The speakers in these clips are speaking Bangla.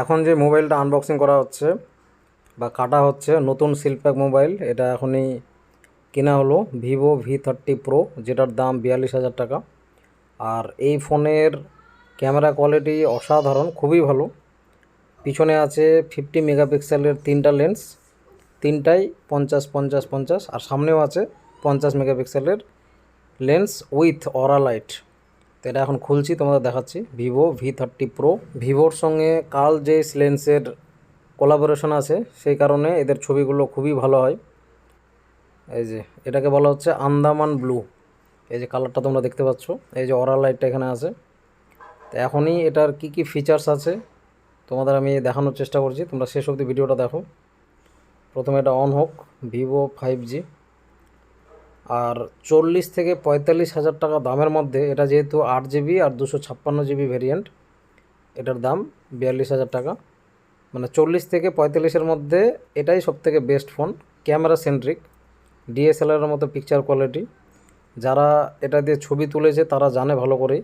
এখন যে মোবাইলটা আনবক্সিং করা হচ্ছে বা কাটা হচ্ছে, নতুন সিলপ্যাক মোবাইল এটা এখনই কেনা হলো, ভিভো ভি থার্টি প্রো যেটার দাম বিয়াল্লিশ হাজার টাকা। আর এই ফোনের ক্যামেরা কোয়ালিটি অসাধারণ, খুবই ভালো। পিছনে আছে ফিফটি মেগাপিক্সেলের তিনটা লেন্স তিনটাই পঞ্চাশ পঞ্চাশ পঞ্চাশ, আর সামনেও আছে পঞ্চাশ মেগাপিক্সেলের লেন্স উইথ অরা লাইট তো এটা এখন খুলছি, তোমাদের দেখাচ্ছি। ভিভো ভি থার্টি প্রো ভিভোর সঙ্গে কাল যে লেন্সের কোলাবোরেশন আছে, সেই কারণে এদের ছবিগুলো খুবই ভালো হয়। এই যে, এটাকে বলা হচ্ছে আন্দামান ব্লু। এই যে কালারটা তোমরা দেখতে পাচ্ছ, এই যে অরা লাইটটা এখানে আছে। তো এখনই এটার কি কি ফিচার্স আছে, তোমাদের আমি দেখানোর চেষ্টা করছি। তোমরা শেষ অবধি ভিডিওটা দেখো। প্রথমে এটা অন হোক ভিভো ফাইভ জি আর চল্লিশ থেকে পঁয়তাল্লিশ হাজার টাকা দামের মধ্যে এটা যেহেতু আট জিবি আর দুশো ছাপ্পান্ন জিবি ভেরিয়েন্ট, এটার দাম বিয়াল্লিশ হাজার টাকা। মানে চল্লিশ থেকে পঁয়তাল্লিশের মধ্যে এটাই সব থেকে বেস্ট ফোন ক্যামেরা সেন্ট্রিক ডিএসএলআরের মতো পিকচার কোয়ালিটি যারা এটা দিয়ে ছবি তুলেছে, তারা জানে ভালো করেই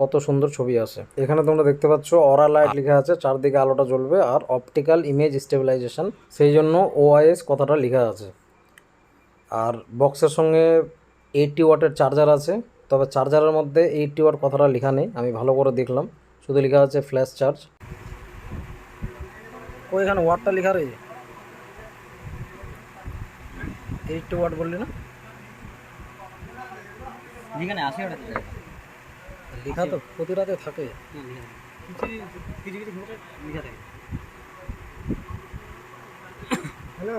কত সুন্দর ছবি আসে এখানে তোমরা দেখতে পাচ্ছ অরা লাইট লেখা আছে, চারদিকে আলোটা জ্বলবে আর অপটিক্যাল ইমেজ স্টেবিলাইজেশন সেই জন্য ওআইএস কথাটা লেখা আছে। আর বক্সের সঙ্গে এইটটি ওয়াটের চার্জার আছে তবে চার্জারের মধ্যে এইটটি ওয়াট কথাটা লেখা নেই আমি ভালো করে দেখলাম। শুধু লেখা আছে ফ্ল্যাশ চার্জ ও এখানে ওয়াটটা লেখা রয়েছে? এইটটি ওয়াট বললি না? যেখানে আসে ওটা লেখা তো প্রতি রাতে থাকে। কিছু কিছু কিছু লেখা থাকে। হ্যালো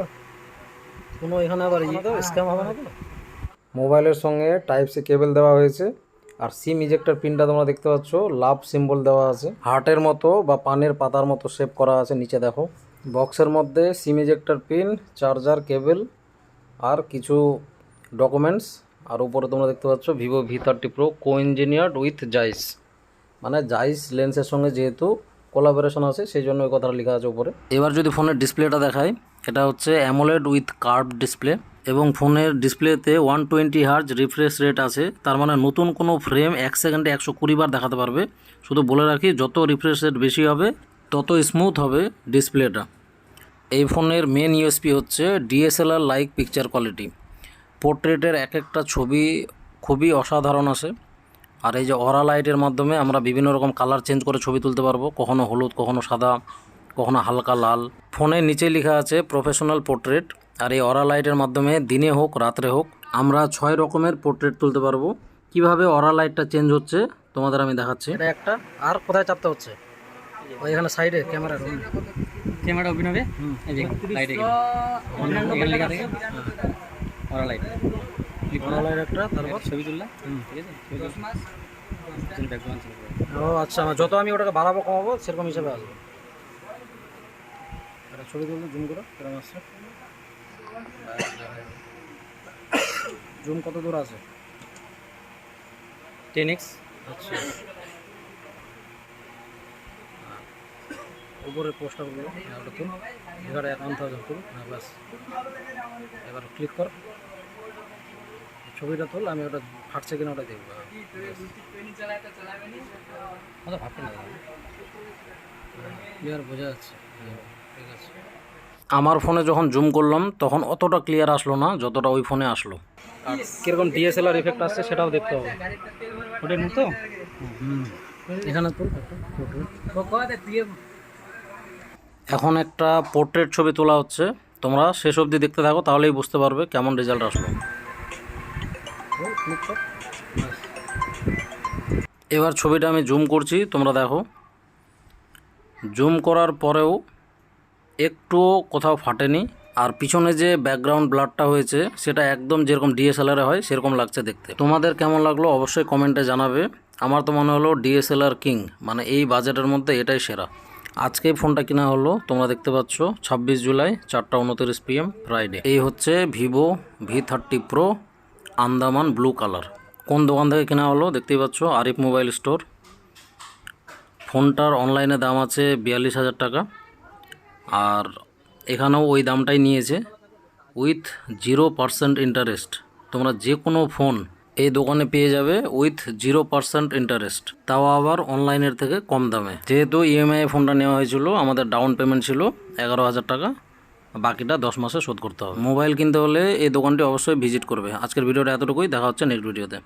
কোনো এখানে আবার স্ক্যাম হবে না তো মোবাইলের সঙ্গে টাইপ সি কেবল দেওয়া হয়েছে। আর সিম ইজেক্টর পিনটা তোমরা দেখতে পাচ্ছ লাভ সিম্বল দেওয়া আছে। হার্টের মতো বা পানের পাতার মতো শেপ করা আছে নিচে দেখো। বক্সের মধ্যে sim ejector pin charger cable আর কিছু ডকুমেন্টস আর উপরে তোমরা দেখতে পাচ্ছ Vivo V thirty pro co engineered with Zeiss মানে জাইস লেন্সের সঙ্গে যেহেতু কোলাবোরেশন আছে, সেই জন্য ওই কথাটা লেখা আছে উপরে। এবার যদি ফোনের ডিসপ্লেটা দেখায় এটা হচ্ছে অ্যামোলেড উইথ কার্ভ ডিসপ্লে এবং ফোনের ডিসপ্লেতে one twenty hertz refresh rate আছে, তার মানে নতুন কোনো ফ্রেম এক সেকেন্ডে একশো কুড়ি বার দেখাতে পারবে। শুধু বলে রাখি, যত রিফ্রেশ রেট বেশি হবে, তত স্মুথ হবে ডিসপ্লেটা। এই ফোনের মেন ইউএসপি হচ্ছে ডিএসএলআর লাইক পিকচার কোয়ালিটি পোর্ট্রেটের এক একটা ছবি খুবই অসাধারণ আসে আর এই যে অরা লাইটের মাধ্যমে আমরা বিভিন্ন রকম কালার চেঞ্জ করে ছবি তুলতে পারব। কখনো হলুদ কখনো সাদা কখনো হালকা লাল। ফোনের নিচে লেখা আছে প্রফেশনাল পোর্ট্রেট আর এই অরা লাইটের মাধ্যমে দিনে হোক রাত্রে হোক আমরা ছয় রকমের পোর্ট্রেট তুলতে পারব। কীভাবে অরা লাইটটা চেঞ্জ হচ্ছে তোমাদের আমি দেখাচ্ছি। এটা একটা আর কোথায় চাপতে হচ্ছে? এখানে সাইডে ক্যামেরার ক্যামেরা ওপেন হবে? লাইট এখানে এখানে লেখা থাকে? ওরা লাইট লাইট একটা তারপর? ছবি তুললা ঠিক আছে? ও আচ্ছা যত আমি ওটাকে বাড়াবো কমাবো সেরকম হিসাবে আসবে। এটা ছবি তুললে জুম করো কেরম আসছে। জুম কত দূর আছে? Ten x. আচ্ছা। উপরে পোস্টারগুলো হ্যাঁ, ওটা তুল এবার অ্যাকাউন্ট থাউজেন্ড তুল হ্যাঁ বাস এবার ক্লিক কর। ছবিটা তুল আমি ওটা ফাটছে কিনা ওটা দেখব। ব্যাস। না। ক্লিয়ার বোঝা যাচ্ছে ঠিক আছে। আমার ফোনে যখন জুম করলাম তখন অতটা ক্লিয়ার আসলো না যতটা ওই ফোনে আসলো। কীরকম ডিএসএলআর ইফেক্ট আসছে সেটাও দেখতে হবে। ওটা এখানে তুল এখন একটা পোর্ট্রেট ছবি তোলা হচ্ছে। তোমরা শেষ অবধি দেখতে থাকো তাহলেই বুঝতে পারবে কেমন রেজাল্ট আসলো। এবার ছবিটা আমি জুম করছি, তোমরা দেখো। জুম করার পরেও একটুও কোথাও ফাটেনি, আর পিছনে যে ব্যাকগ্রাউন্ড ব্লাডটা হয়েছে, সেটা একদম যেরকম ডিএসএলআরে হয়, সেরকম লাগছে দেখতে। তোমাদের কেমন লাগল অবশ্যই কমেন্টে জানাবে। আমার তো মনে হলো ডিএসএলআর কিং মানে এই বাজেটের মধ্যে এটাই সেরা। আজকে ফোনটা কিনা হলো, তোমরা দেখতে পাচ্ছ, ছাব্বিশ জুলাই, চারটা উনতিরিশ পিএম ফ্রাইডে এই হচ্ছে Vivo V thirty pro Andaman blue colour. কোন দোকান থেকে কেনা হলো? দেখতেই পাচ্ছ, আরিফ মোবাইল স্টোর। ফোনটার অনলাইনে দাম আছে বিয়াল্লিশ হাজার টাকা। আর এখানেও ওই দামটাই নিয়েছে। With zero percent interest. তোমরা যে কোনো ফোন এই দোকানে পেয়ে যাবে উইথ জিরো পার্সেন্ট ইন্টারেস্ট। তাও আবার অনলাইনের থেকে কম দামে। যেহেতু ইএমআই ফোনটা নেওয়া হয়েছিল, আমাদের ডাউন পেমেন্ট ছিল এগারো হাজার টাকা। বাকিটা দশ মাসে শোধ করতে হবে। মোবাইল কিনতে হলে এই দোকানটি অবশ্যই ভিজিট করবে। আজকের ভিডিওটা এতটুকুই। দেখা হচ্ছে নেক্সট ভিডিওতে।